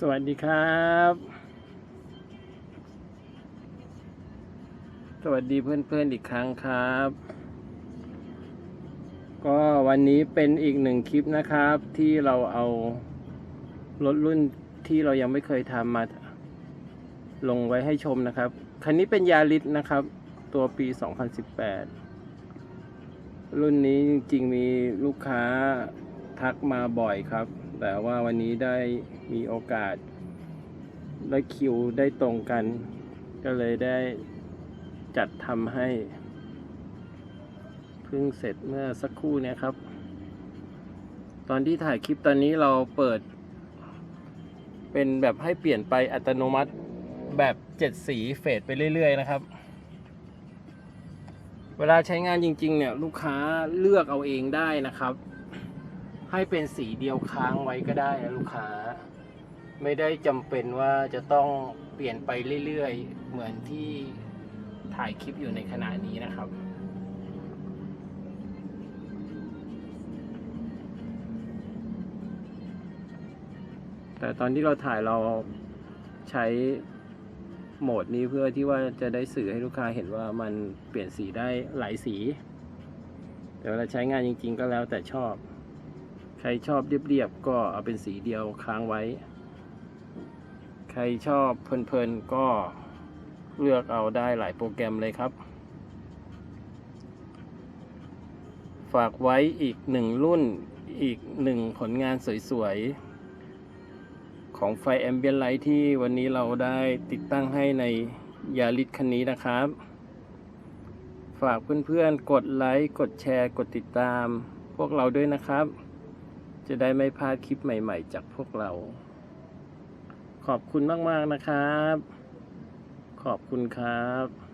สวัสดีครับ สวัสดีเพื่อนๆอีกครั้งครับ ก็วันนี้เป็นอีกหนึ่งคลิปนะครับ ที่เราเอารถรุ่นที่เรายังไม่เคยทำมา ลงไว้ให้ชมนะครับ คันนี้เป็นยาริสนะครับ ตัวปี 2018 รุ่นนี้จริงๆมีลูกค้าทักมาบ่อยครับ แต่ว่าวันนี้ได้มีโอกาสได้คิวได้ตรงกัน ก็เลยได้จัดทำให้เพิ่งเสร็จเมื่อสักครู่เนี้ยครับ ตอนที่ถ่ายคลิปตอนนี้เราเปิด เป็นแบบให้เปลี่ยนไปอัตโนมัติแบบเจ็ดสีเฟดไปเรื่อย ๆ นะครับ เวลาใช้งานจริง ๆ เนี่ย ลูกค้าเลือกเอาเองได้นะครับ ให้เป็นสีเดียวค้างไว้ก็ได้นะลูกค้า ไม่ได้จำเป็นว่าจะต้องเปลี่ยนไปเรื่อยๆ เหมือนที่ถ่ายคลิปอยู่ในขณะนี้นะครับแต่ตอนที่เราถ่ายเราใช้โหมดนี้เพื่อที่ว่าจะได้สื่อให้ลูกค้าเห็นว่ามันเปลี่ยนสีได้หลายสี แต่เวลาใช้งานจริง ๆ ก็แล้วแต่ชอบ ใครชอบเรียบๆก็เอาเป็นสีเดียวค้างไว้ ใครชอบเพลินๆก็เลือกเอาได้หลายโปรแกรมเลยครับ ฝากไว้อีกหนึ่งรุ่นอีกหนึ่งผลงานสวยๆ ของไฟแอมเบียนไลท์ที่วันนี้เราได้ติดตั้งให้ในยาริสคันนี้นะครับ ฝากเพื่อนๆ กดไลค์ กดแชร์ กดติดตามพวกเราด้วยนะครับ จะได้ไม่พลาดคลิปใหม่ๆ จากพวกเรา ขอบคุณมากๆนะครับ ขอบคุณครับ